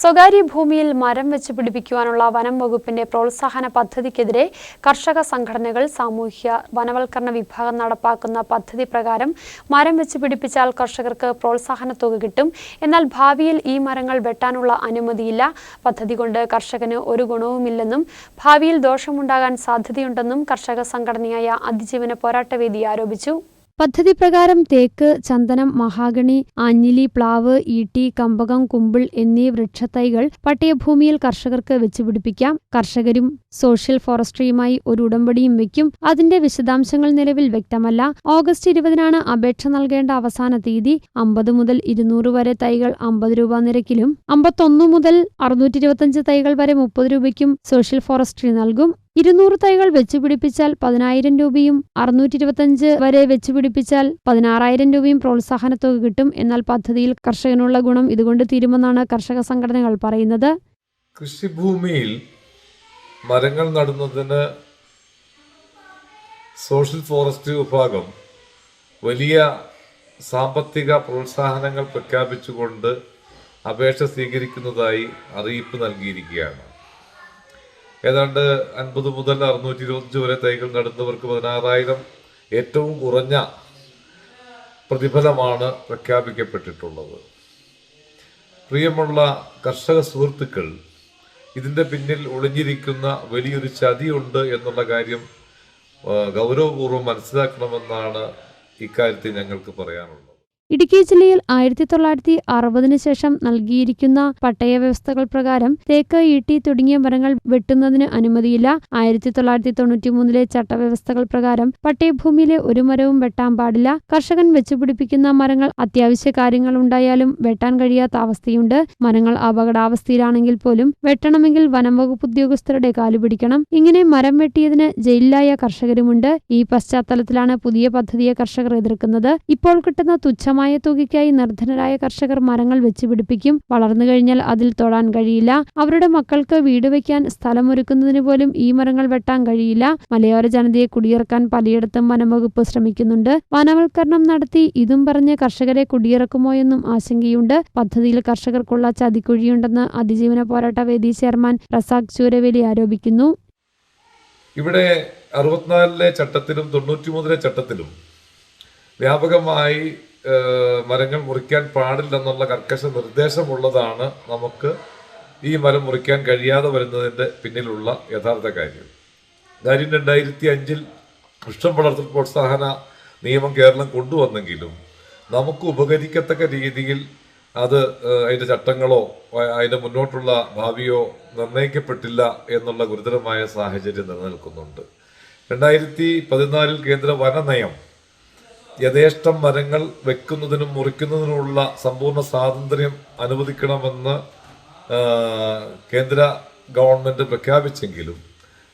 സ്വകാര്യ ഭൂമിയിൽ മരം വെച്ച് പിടിപ്പിക്കുവാനുള്ള വനം വകുപ്പിന്റെ പ്രോത്സാഹന പദ്ധതിക്കെതിരെ കർഷക സംഘടനകൾ സാമൂഹ്യ വനവൽക്കരണ വിഭാഗം നടപ്പാക്കുന്ന പദ്ധതി പ്രകാരം മരം വെച്ച് പിടിപ്പിച്ചാൽ കർഷകർക്ക് പ്രോത്സാഹന തുക കിട്ടും. എന്നാൽ ഭാവിയിൽ ഈ മരങ്ങൾ വെട്ടാനുള്ള അനുമതിയില്ല. പദ്ധതി കൊണ്ട് കർഷകന് ഒരു ഗുണവുമില്ലെന്നും ഭാവിയിൽ ദോഷമുണ്ടാകാൻ സാധ്യതയുണ്ടെന്നും കർഷക സംഘടനയായ അതിജീവന പോരാട്ടവേദി ആരോപിച്ചു. പദ്ധതി പ്രകാരം തേക്ക് ചന്ദനം മഹാഗണി ആഞ്ഞിലി പ്ലാവ് ഈട്ടി കമ്പകം കുമ്പിൾ എന്നീ വൃക്ഷത്തൈകൾ പട്ടയഭൂമിയിൽ കർഷകർക്ക് വെച്ചുപിടിപ്പിക്കാം. കർഷകരും സോഷ്യൽ ഫോറസ്ട്രിയുമായി ഒരു ഉടമ്പടിയും വയ്ക്കും അതിന്റെ വിശദാംശങ്ങൾ നിലവിൽ വ്യക്തമല്ല. ഓഗസ്റ്റ് ഇരുപതിനാണ് അപേക്ഷ നൽകേണ്ട അവസാന തീയതി. അമ്പത് മുതൽ ഇരുന്നൂറ് വരെ തൈകൾ അമ്പത് രൂപ നിരക്കിലും അമ്പത്തൊന്ന് മുതൽ അറുന്നൂറ്റി തൈകൾ വരെ മുപ്പത് രൂപയ്ക്കും സോഷ്യൽ ഫോറസ്ട്രി നൽകും. ഇരുന്നൂറ് തൈകൾ വെച്ചുപിടിപ്പിച്ചാൽ പതിനായിരം രൂപയും അറുന്നൂറ്റി ഇരുപത്തഞ്ച് വരെ വെച്ചുപിടിപ്പിച്ചാൽ പതിനാറായിരം രൂപയും പ്രോത്സാഹനത്തുക കിട്ടും. എന്നാൽ പദ്ധതിയിൽ കർഷകനുള്ള ഗുണം ഇതുകൊണ്ട് തീരുമെന്നാണ് കർഷക സംഘടനകൾ പറയുന്നത്. കൃഷിഭൂമിയിൽ മരങ്ങൾ നടുന്നതിന് സോഷ്യൽ ഫോറസ്റ്റ് വിഭാഗം വലിയ സാമ്പത്തിക പ്രോത്സാഹനങ്ങൾ പ്രഖ്യാപിച്ചുകൊണ്ട് അപേക്ഷ സ്വീകരിക്കുന്നതായി അറിയിപ്പ് നൽകിയിരിക്കുകയാണ്. ഏതാണ്ട് അൻപത് മുതൽ അറുന്നൂറ്റി ഇരുപത്തഞ്ച് വരെ തൈകൾ നടുന്നവർക്ക് പതിനാറായിരം ഏറ്റവും കുറഞ്ഞ പ്രതിഫലമാണ് പ്രഖ്യാപിക്കപ്പെട്ടിട്ടുള്ളത്. പ്രിയമുള്ള കർഷക സുഹൃത്തുക്കൾ ഇതിന്റെ പിന്നിൽ ഒളിഞ്ഞിരിക്കുന്ന വലിയൊരു ചതിയുണ്ട് എന്നുള്ള കാര്യം ഗൗരവപൂർവം മനസ്സിലാക്കണമെന്നാണ് ഇക്കാര്യത്തിൽ ഞങ്ങൾക്ക് പറയാനുള്ളത്. ഇടുക്കി ജില്ലയിൽ ആയിരത്തി തൊള്ളായിരത്തി അറുപതിനു ശേഷം നൽകിയിരിക്കുന്ന പട്ടയ വ്യവസ്ഥകൾ പ്രകാരം തേക്ക് ഈട്ടി തുടങ്ങിയ മരങ്ങൾ വെട്ടുന്നതിന് അനുമതിയില്ല. ആയിരത്തി തൊള്ളായിരത്തി തൊണ്ണൂറ്റി മൂന്നിലെ ചട്ടവ്യവസ്ഥകൾ പ്രകാരം പട്ടയഭൂമിയിലെ ഒരു മരവും വെട്ടാൻ പാടില്ല. കർഷകൻ വെച്ചുപിടിപ്പിക്കുന്ന മരങ്ങൾ അത്യാവശ്യ കാര്യങ്ങൾ ഉണ്ടായാലും വെട്ടാൻ കഴിയാത്ത അവസ്ഥയുണ്ട്. മരങ്ങൾ അപകടാവസ്ഥയിലാണെങ്കിൽ പോലും വെട്ടണമെങ്കിൽ വനം വകുപ്പ് ഉദ്യോഗസ്ഥരുടെ കാലുപിടിക്കണം ഇങ്ങനെ മരം വെട്ടിയതിന് ജയിലിലായ കർഷകരുമുണ്ട്. ഈ പശ്ചാത്തലത്തിലാണ് പുതിയ പദ്ധതിയെ കർഷകർ എതിർക്കുന്നത്. ഇപ്പോൾ കിട്ടുന്ന തുച്ഛമായ തുകയ്ക്കായി നിർധനരായ കർഷകർ മരങ്ങൾ വെച്ചുപിടിപ്പിക്കും വളർന്നു കഴിഞ്ഞാൽ അതിൽ തൊടാൻ കഴിയില്ല. അവരുടെ മക്കൾക്ക് വീട് വയ്ക്കാൻ സ്ഥലമൊരുക്കുന്നതിന് പോലും ഈ മരങ്ങൾ വെട്ടാൻ കഴിയില്ല. മലയോര ജനതയെ കുടിയിറക്കാൻ പലയിടത്തും വനംവകുപ്പ് ശ്രമിക്കുന്നുണ്ട്. വനവൽക്കരണം നടത്തി ഇതും പറഞ്ഞ് കർഷകരെ കുടിയിറക്കുമോ എന്നും ആശങ്കയുണ്ട്. പദ്ധതിയിൽ കർഷകർക്കുള്ള ചതിക്കുഴിയുണ്ടെന്ന് അതിജീവന പോരാട്ട വേദി ചെയർമാൻ റസാഖ് ചൂരവേലി ആരോപിക്കുന്നു. ഇവിടെ അറുപത്തിനാലിലെ ചട്ടത്തിലും തൊണ്ണൂറ്റിമൂന്നിലെ ചട്ടത്തിലും വ്യാപകമായി മരങ്ങൾ മുറിക്കാൻ പാടില്ലെന്നുള്ള കർക്കശ നിർദ്ദേശമുള്ളതാണ് നമുക്ക് ഈ മരം മുറിക്കാൻ കഴിയാതെ വരുന്നതിന്റെ പിന്നിലുള്ള യഥാർത്ഥ കാര്യം. കാര്യം രണ്ടായിരത്തി അഞ്ചിൽ വൃക്ഷം വളർത്തൽ പ്രോത്സാഹന നിയമം കേരളം കൊണ്ടുവന്നെങ്കിലും നമുക്ക് ഉപകരിക്കത്തക്ക രീതിയിൽ അത് അതിന്റെ ചട്ടങ്ങളോ അതിന്റെ മുന്നോട്ടുള്ള ഭാവിയോ നിർണയിക്കപ്പെട്ടില്ല എന്നുള്ള ഗുരുതരമായ സാഹചര്യം നിലനിൽക്കുന്നുണ്ട്. രണ്ടായിരത്തി പതിനാലിൽ കേന്ദ്ര വന വനനയം യഥേഷ്ടം മരങ്ങൾ വെക്കുന്നതിനും മുറിക്കുന്നതിനുമുള്ള സമ്പൂർണ സ്വാതന്ത്ര്യം അനുവദിക്കണമെന്ന് കേന്ദ്ര ഗവൺമെന്റ് പ്രഖ്യാപിച്ചെങ്കിലും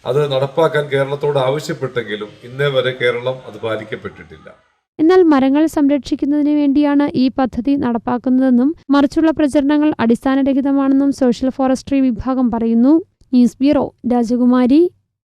അത് നടപ്പാക്കാൻ കേരളത്തോട് ആവശ്യപ്പെട്ടെങ്കിലും ഇന്നേ വരെ കേരളം അത് പാലിക്കപ്പെട്ടിട്ടില്ല. എന്നാൽ മരങ്ങൾ സംരക്ഷിക്കുന്നതിന് വേണ്ടിയാണ് ഈ പദ്ധതി നടപ്പാക്കുന്നതെന്നും മറിച്ചുള്ള പ്രചരണങ്ങൾ അടിസ്ഥാനരഹിതമാണെന്നും സോഷ്യൽ ഫോറസ്ട്രി വിഭാഗം പറയുന്നു. ന്യൂസ് ബ്യൂറോ രാജകുമാരി.